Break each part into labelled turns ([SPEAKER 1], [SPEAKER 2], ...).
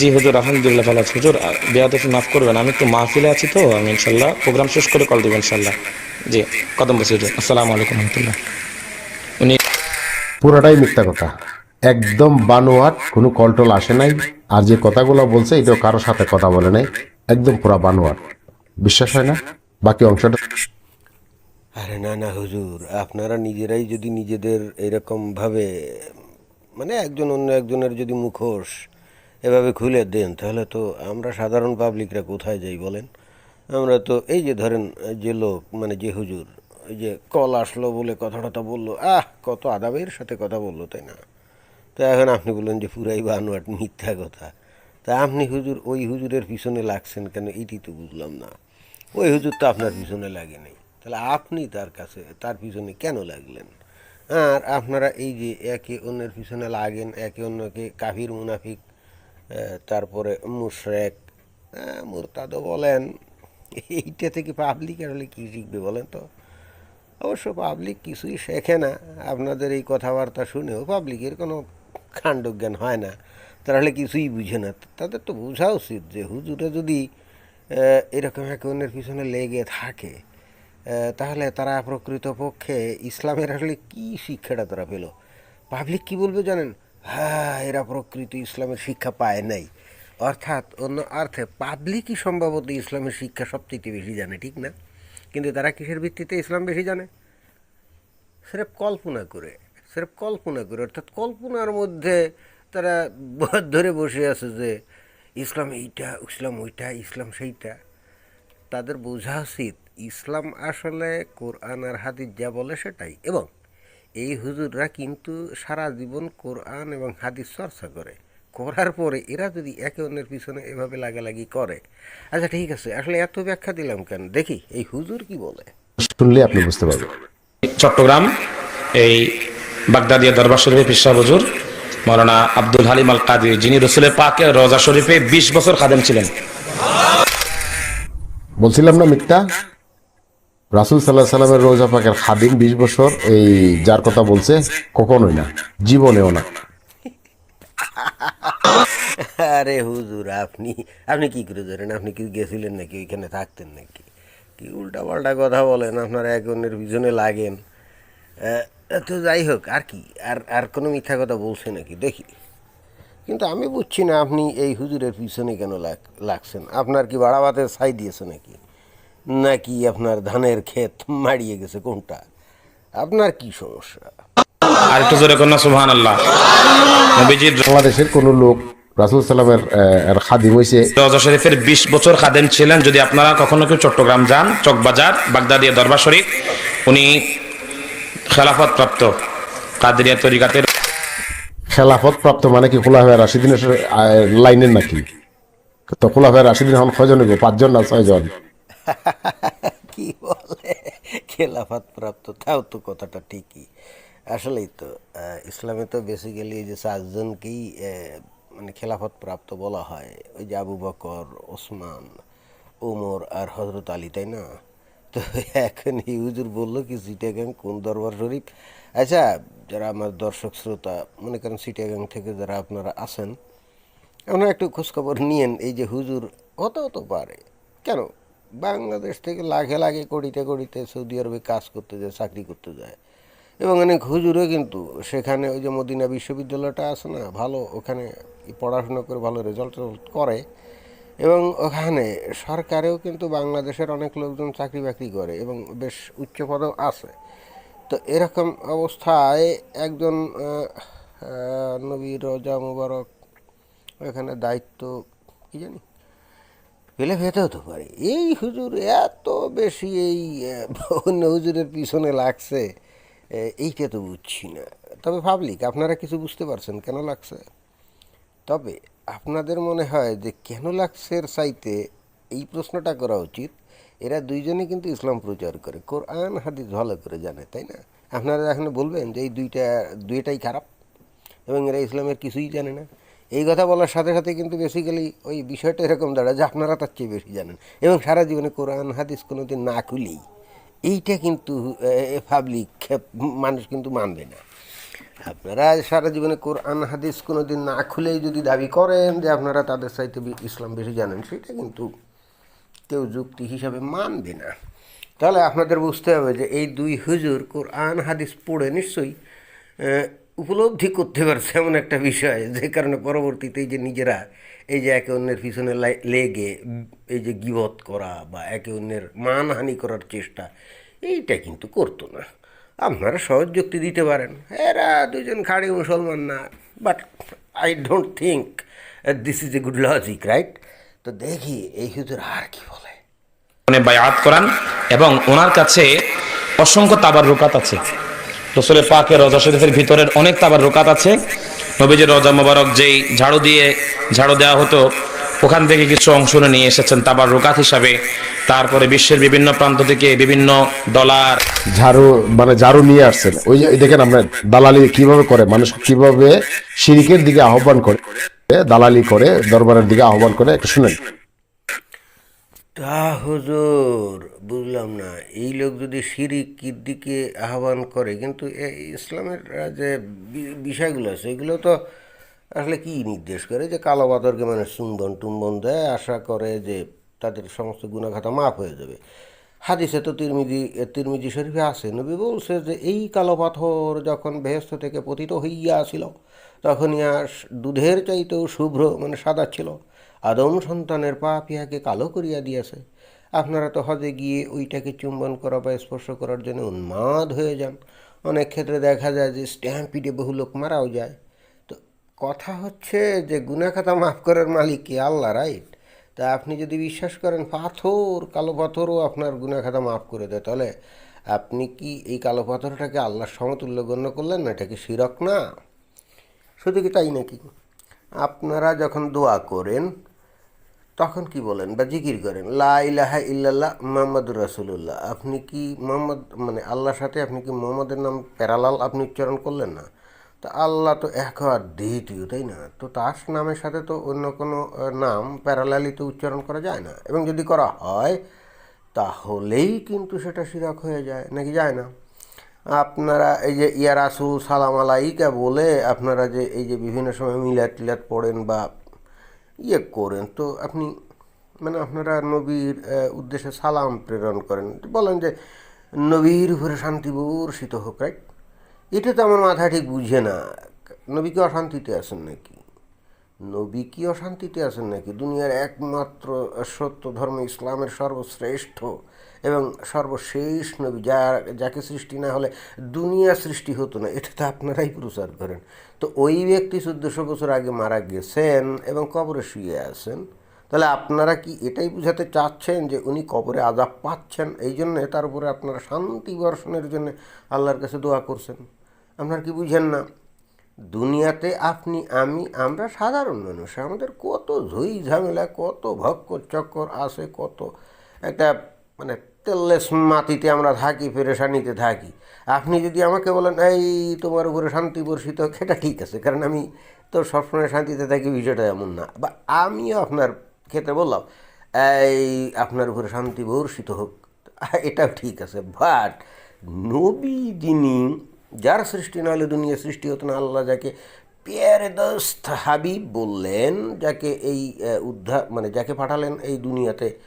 [SPEAKER 1] জি হুজুর আলহামদুলিল্লাহ ভালো আছি। হুজুর বেয়াদফি মাফ করবেন আমি একটু মাহফিলে আছি তো আমি ইনশাল্লাহ প্রোগ্রাম শেষ করে কল দেবো ইনশাল্লাহ জি কদম বসি হুজুর। আসসালামু আলাইকুম রহমতুল্লাহ। উনি
[SPEAKER 2] পুরোটাই মিথ্যা কথা। একদম বানোয়াট কোনো কন্ট্রোল আসে নাই। আর যে কথাগুলো বলছে এটাও কারোর সাথে কথা বলে নাই। একদম পুরা বানোয়াট। বিশ্বাস হয় না? বাকি অংশটা
[SPEAKER 3] আরে না না হুজুর আপনারা নিজেরাই যদি নিজেদের এরকম ভাবে মানে একজন অন্য একজনের যদি মুখোশ এভাবে খুলে দেন, তাহলে তো আমরা সাধারণ পাবলিকরা কোথায় যাই বলেন? আমরা তো এই যে ধরেন, যে লোক মানে যে হুজুর ওই যে কল আসলো বলে কথা টথা বলল, আহ, কত আদাবের সাথে কথা বলল, তাই না? তো এখন আপনি বললেন যে পুরাই বানোয়াট, মিথ্যা কথা। তা আপনি হুজুর, ওই হুজুরের পিছনে লাগছেন কেন? এটি তো বুঝলাম না। ওই হুজুর তো আপনার পিছনে লাগেনি তাহলে আপনি তার কাছে, তার পিছনে কেন লাগলেন? আর আপনারা এই যে একে অন্যের পিছনে লাগেন, একে অন্যকে কাফির, মুনাফিক তারপরে মুশরেক মুরতাদও বলেন। এইটা থেকে পাবলিক আসলে কী শিখবে বলেন তো? অবশ্য পাবলিক কিছুই শেখে না। আপনাদের এই কথাবার্তা শুনেও পাবলিকের কোনো কাণ্ডজ্ঞান হয় না। তাহলে কিছুই বুঝে না। তাদের তো বোঝা উচিত যে হুজুরে যদি এরকম এক অন্যের পিছনে লেগে থাকে তাহলে তারা প্রকৃতপক্ষে ইসলামের আসলে কী শিক্ষাটা তারা পেল? পাবলিক কি বলবে জানেন? হ্যাঁ এরা প্রকৃত ইসলামের শিক্ষা পায় নাই। অর্থাৎ অন্য অর্থে, পাবলিকই সম্ভবত ইসলামের শিক্ষা সবচেয়ে বেশি জানে, ঠিক না? কিন্তু তারা কিসের ভিত্তিতে ইসলাম বেশি জানে? স্রেফ কল্পনা করে স্রেফ কল্পনা করে। অর্থাৎ কল্পনার মধ্যে তারা ধরে বসে আছে যে, ইসলাম এইটা, ইসলাম ওইটা, ইসলাম সেইটা। তাদের বোঝা উচিত, ইসলাম আসলে কোরআন আর হাদিস যা বলে সেটাই। এবং এই হুজুররা কিন্তু সারা জীবন কোরআন এবং হাদিস চর্চা করে। করার পরে এরা যদি একে অন্যের পিছনে এভাবে লাগালাগি করে। আচ্ছা ঠিক আছে আসলে এত ব্যাখ্যা দিলাম কেন? দেখি এই হুজুর কি বলে?
[SPEAKER 2] শুনলে আপনি বুঝতে পারবেন।
[SPEAKER 1] চট্টগ্রাম এই বাগদাদিয়া দরবার শরীফে পিসা হুজুর মৌলানা আব্দুল হালিম আল কাদির যিনি রসুলের পাকে রোজা শরীফে বিশ বছর খাদেম ছিলেন।
[SPEAKER 2] বলছিলাম না মিথ্যা? রাসুল সাল্লাহ সাল্লামের রোজা পাকের খাদিম বিশ বছর, এই যার কথা বলছে, কখনোই না, জীবনেও না।
[SPEAKER 3] আরে হুজুর, আপনি আপনি কি করে ধরেন? আপনি কি গেছিলেন নাকি? ওইখানে থাকতেন নাকি? কি উল্টা পাল্টা কথা বলেন, আপনারা এক অন্যের পিছনে লাগেন। তো যাই হোক, আর কি, আর আর কোনো মিথ্যা কথা বলছে নাকি? দেখি। কিন্তু আমি বুঝছি না, আপনি এই হুজুরের পিছনে কেন লাগ- লাগছেন? আপনার কি বাড়াবাতে ছাই দিয়েছে নাকি? নাকি আপনার ধানের ক্ষেত মাড়িয়ে গেছে কোনটা? আপনার কি সমস্যা?
[SPEAKER 1] আর একটু জোরে কন্যা সুহান আল্লাহ নবীজির
[SPEAKER 2] বাংলাদেশের কোনো লোক রাসুল সাল্লামের খাদিম হয়েছে
[SPEAKER 1] রোজা শরীফের বিশ বছর খাদেম ছিলেন। যদি আপনারা কখনো কেউ চট্টগ্রাম যান চকবাজার বাগদাদিয়া দরবার শরীফ উনি খেলাফত প্রাপ্ত কাদেরিয়া তরিকাতের
[SPEAKER 2] খেলাফত প্রাপ্ত মানে কি খোলাফায় রাশিদিনের লাইনের নাকি? তো খোলাফায় রাশিদিন এখন কয়জন পাঁচজন না ছয়জন?
[SPEAKER 3] কি বলে? খেলাফত প্রাপ্ত তাও তো কথাটা ঠিকই। আসলেই তো ইসলামে তো বেসিক্যালি এই যে চারজনকেই আহ, মানে খেলাফত প্রাপ্ত বলা হয়। ওই যে আবু বকর ওসমান ওমর আর হজরত আলী তাই না? তো এখন এই হুজুর বলল কি সিটাগাং কোন দরবার শরীফ? আচ্ছা যারা আমার দর্শক শ্রোতা মনে করেন সিটাগাং থেকে যারা আপনারা আছেন আপনারা একটু খোঁজখবর নিয়েন। এই যে হুজুর হতে হতে পারে। কেন? বাংলাদেশ থেকে লাখে লাখে কড়িতে কড়িতে সৌদি আরবে কাজ করতে যায়, চাকরি করতে যায়। এবং অনেক হুজুরও কিন্তু সেখানে ওই যে মদিনা বিশ্ববিদ্যালয়টা আছে না, ভালো, ওখানে পড়াশোনা করে ভালো রেজাল্ট করে। এবং ওখানে সরকারেও কিন্তু বাংলাদেশের অনেক লোকজন চাকরি বাকরি করে এবং বেশ উচ্চ পদেও আছে। তো এরকম অবস্থায় একজন নবী রোজা মুবারক এখানে দায়িত্ব, কি জানি? পেলে পেতে হতে পারে। এই হুজুর এত বেশি এই অন্য হুজুরের পিছনে লাগছে এইটা তো বুঝছি না। তবে পাবলিক আপনারা কিছু বুঝতে পারছেন কেন লাগছে? তবে আপনাদের মনে হয় যে কেন লাগছে এর চাইতে এই প্রশ্নটা করা উচিত? এরা দুইজনে কিন্তু ইসলাম প্রচার করে, কোরআন, হাদিস ভালো করে জানে, তাই না? আপনারা এখন বলবেন যে এই দুইটা, দুইটাই খারাপ এবং এরা ইসলামের কিছুই জানে না। এই কথা বলার সাথে সাথে কিন্তু বেসিক্যালি ওই বিষয়টা এরকম দাঁড়ায় যে আপনারা তার চেয়ে বেশি জানেন। এবং সারা জীবনে কোরআন, হাদিস কোনোদিন না খুলেই এইটা কিন্তু পাবলিক মানুষ কিন্তু মানবে না। আপনারা সারা জীবনে কোরআন, হাদিস কোনো দিন না খুলেই যদি দাবি করেন যে আপনারা তাদের চাইতে ইসলাম বেশি জানেন, সেটা কিন্তু কেউ যুক্তি হিসাবে মানবে না। তাহলে আপনাদের বুঝতে হবে যে এই দুই হুজুর কোরআন, হাদিস পড়ে নিশ্চয়ই উপলব্ধি করতে পারছে এমন একটা বিষয়, যে কারণে পরবর্তীতে এই যে নিজেরা এই যে একে অন্যের পিছনে লেগে এই যে গিবত করা বা একে অন্যের মানহানি করার চেষ্টা, এইটা কিন্তু করতো না। আপনারা সহজ যুক্তি দিতে পারেন, এরা দুজন খাড়ি মুসলমান না but I don't think this is a good logic right তো দেখি এই হুজুর আর কি বলে।
[SPEAKER 1] উনি বায়াত করান এবং ওনার কাছে অসংখ্য তাবার রুকাত আছে। রসুলের পাকের রজা শরীফের ভিতরের অনেক তাবার রোকাত আছে। নবীজির রজা মোবারক যেই ঝাড়ু দিয়ে ঝাড়ু দেওয়া হতো, ওখান থেকে কিছু অংশ নিয়ে এসেছেন তাবার রুকাত হিসাবে। তারপরে বিশ্বের বিভিন্ন প্রান্ত থেকে বিভিন্ন ডলার
[SPEAKER 2] ঝাড়ু মানে ঝাড়ু নিয়ে আসছেন। ওই যে দেখেন আমরা দালালি কীভাবে করে, মানুষ কীভাবে শিরিকের দিকে আহ্বান করে, দালালি করে, দরবারের দিকে আহ্বান করে, একটু শুনেন।
[SPEAKER 3] তা হুজুর, বুঝলাম না। এই লোক যদি শিরিকির দিকে আহ্বান করে, কিন্তু ইসলামের যে বিষয়গুলো আছে, এগুলো তো আসলে কি নির্দেশ করে? যে কালো বাদরকে মানে চুম্বন টুম্বন দেয়, আশা করে যে তাদের সমস্ত গুণাখাতা মাফ হয়ে যাবে। হাদিসে তো তিরমিজি তিরমিজি শরীফে আছে। নবী বলছে যে এই কালো পাথর যখন বেহেস্ত থেকে পতিত হইয়া আসিল তখন ইয়া দুধের চাইতেও শুভ্র মানে সাদা ছিল। আদম সন্তানের পা পিয়াকে কালো করিয়া দিয়েছে। আপনারা তো হজে গিয়ে ওইটাকে চুম্বন করা বা স্পর্শ করার জন্য উন্মাদ হয়ে যান। অনেক ক্ষেত্রে দেখা যায় যে স্ট্যাম্পিডে বহু লোক মারাও যায়। তো কথা হচ্ছে যে গুনাখাতা মাফ করার মালিক কে আল্লাহ রাইট তা আপনি যদি বিশ্বাস করেন পাথর, কালো পাথরও আপনার গুনাখাতা মাফ করে দেয়। তাহলে আপনি কি এই কালো পাথরটাকে আল্লাহর সমতুল্য গণ্য করলেন না? এটাকে শিরক না? শুধু কি তাই নাকি? আপনারা যখন দোয়া করেন তখন কি বলেন বা জিকির করেন? লা ইলাহা ইল্লাল্লাহ মোহাম্মদুর রাসুল্লাহ আপনি কি মোহাম্মদ মানে আল্লাহর সাথে আপনি কি মোহাম্মদের নাম প্যারালাল আপনি উচ্চারণ করলেন না? তা আল্লাহ তো এক আর দ্বিতীয় তাই না? তো তার নামের সাথে তো অন্য কোনো নাম প্যারালালি তো উচ্চারণ করা যায় না। এবং যদি করা হয়, তাহলেই কিন্তু সেটা শিরাক হয়ে যায়, নাকি যায় না? আপনারা এই যে, ইয়া রাসুল সালাম আলাইকা বলে আপনারা যে, এই যে বিভিন্ন সময় মিলাদ টিলাদ পড়েন বা ইয়ে করেন। তো আপনি মানে আপনারা নবীর উদ্দেশ্যে সালাম প্রেরণ করেন। বলেন যে, নবীর উপরে শান্তি বর্ষিত হোক রাইট এটা তো আমার মাথা ঠিক বুঝে না। নবীকে অশান্তিতে আছেন নাকি? নবী কি অশান্তিতে আছেন নাকি? দুনিয়ার একমাত্র সত্য ধর্ম ইসলামের সর্বশ্রেষ্ঠ এবং সর্বশেষ নবী, যা যাকে সৃষ্টি না হলে দুনিয়া সৃষ্টি হতো না, এটা তো আপনারাই প্রচার করেন। তো ওই ব্যক্তি চোদ্দশো বছর আগে মারা গেছেন এবং কবরে শুয়ে আছেন। তাহলে আপনারা কি এটাই বুঝাতে চাচ্ছেন যে উনি কবরে আজাব পাচ্ছেন? এই জন্যে তার উপরে আপনারা শান্তি বর্ষণের জন্য আল্লাহর কাছে দোয়া করছেন। আপনারা কি বুঝেন না? দুনিয়াতে আপনি, আমি, আমরা সাধারণ মানুষ, আমাদের কত ঝুই ঝামেলা, কত ভক্কর চক্কর আছে, কত একটা মানে তেললেস মাটিতে আমরা থাকি, পেরেশানিতে থাকি। আপনি যদি আমাকে বলেন, এই, তোমার উপরে শান্তি বর্ষিত এটা ঠিক আছে, কারণ আমি তো সবসময় শান্তিতে থাকি, বিষয়টা এমন না। বা আমিও আপনার ক্ষেত্রে বললাম, এই, আপনার উপরে শান্তি বর্ষিত হোক। এটাও ঠিক আছে বাট নবী যিনি যার সৃষ্টি না হলে দুনিয়া সৃষ্টি হতো না, আল্লাহ যাকে পেয়ারে দস্ত হাবিব বললেন, যাকে এই উদ্ধার মানে যাকে পাঠালেন এই দুনিয়াতে,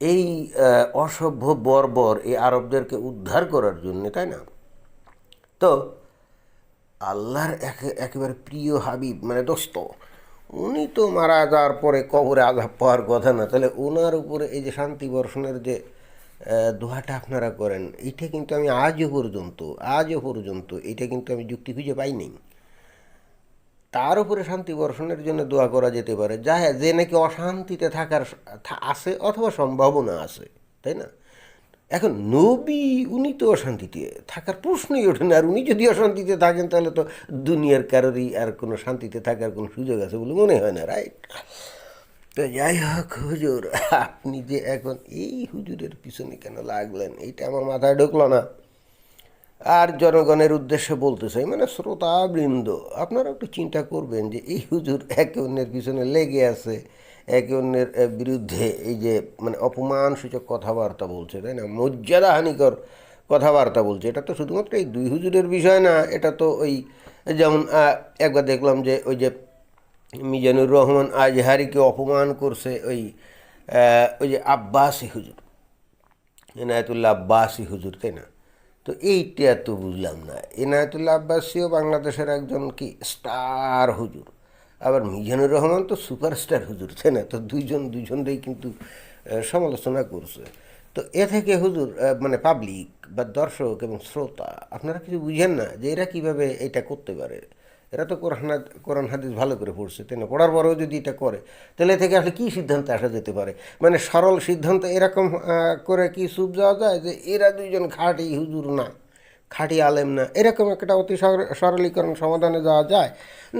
[SPEAKER 3] এই অসভ্য বর্বর এই আরবদেরকে উদ্ধার করার জন্য, তাই না? তো আল্লাহর একে- একেবারে প্রিয় হাবিব মানে দোস্ত, উনি তো মারা যাওয়ার পরে কবরে আঘাত পাওয়ার কথা না, তাহলে ওনার উপরে এই যে শান্তি বর্ষণের যে দোহাটা আপনারা করেন। এটা কিন্তু আমি আজও পর্যন্ত আজও পর্যন্ত এটা কিন্তু আমি যুক্তি খুঁজে পাইনি তার উপরে শান্তি বর্ষণের জন্য দোয়া করা যেতে পারে। যা যে নাকি অশান্তিতে থাকার আছে অথবা সম্ভাবনা আছে, তাই না? এখন নবী, উনি তো অশান্তিতে থাকার প্রশ্নই ওঠে না। আর উনি যদি অশান্তিতে থাকেন, তাহলে তো দুনিয়ার কারোরই আর কোনো শান্তিতে থাকার কোনো সুযোগ আছে বলে মনে হয় না রাইট তো যাই হোক, হুজুর, আপনি যে এখন এই হুজুরের পিছনে কেন লাগলেন? এইটা আমার মাথায় ঢুকলো না। আর জনগণের উদ্দেশ্যে বলতে চাই মানে শ্রোতাবৃন্দ, আপনারা একটু চিন্তা করবেন যে এই হুজুর একে অন্যের পিছনে লেগে আছে, একে অন্যের বিরুদ্ধে এই যে মানে অপমানসূচক কথাবার্তা বলছে, তাই না? মর্যাদাহানিকর কথাবার্তা বলছে। এটা তো শুধুমাত্র এই দুই হুজুরের বিষয় না, এটা তো ওই যেমন একবার দেখলাম যে ওই যে মিজানুর রহমান আজহারিকে অপমান করছে ওই ওই যে আব্বাসী হুজুর, এনায়তুল্লাহ আব্বাসী হুজুর, তাই না? তো এইটা তো বুঝলাম না। এনায়তুল্লাহ আব্বাসীও বাংলাদেশের একজন কি? স্টার হুজুর। আবার মিজানুর রহমান তো সুপারস্টার হুজুর, তাই না? তো দুইজন দুইজনটাই কিন্তু সমালোচনা করছে। তো এ থেকে হুজুর মানে পাবলিক বা দর্শক এবং শ্রোতা, আপনারা কিছু বুঝেন না যে এরা কীভাবে এটা করতে পারে? এরা তো কোরআন কোরআন হাদিস ভালো করে পড়ছে, তাই না? পড়ার পরেও যদি এটা করে, তাহলে থেকে আসলে কী সিদ্ধান্তে আসা যেতে পারে? মানে সরল সিদ্ধান্ত এরকম করে কি সুপ যাওয়া যায় যে এরা দুইজন খাঁটি হুজুর না, খাঁটি আলেম না? এরকম একটা অতি সর- সরলীকরণ সমাধানে যাওয়া যায়?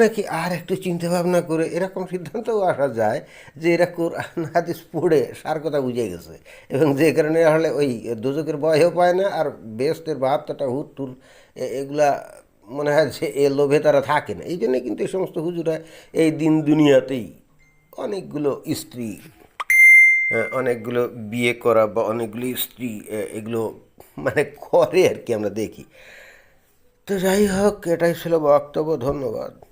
[SPEAKER 3] নাকি আর একটু চিন্তা ভাবনা করে এরকম সিদ্ধান্তও আসা যায় যে এরা কোরআন হাদিস পড়ে সার কথা বুঝে গেছে? এবং যে কারণে আসলে ওই দুজকের ভয়ও পায় না, আর বেস্তের বাহাত্তরটা হুট টুর এগুলা মনে হয় যে এ লোভে তারা থাকে না। এই জন্যে কিন্তু এই সমস্ত হুজুরা এই দিন দুনিয়াতেই অনেকগুলো স্ত্রী অনেকগুলো বিয়ে করা বা অনেকগুলো স্ত্রী এগুলো মানে করে আর কি আমরা দেখি। তো যাই হোক, এটাই ছিল বক্তব্য। ধন্যবাদ।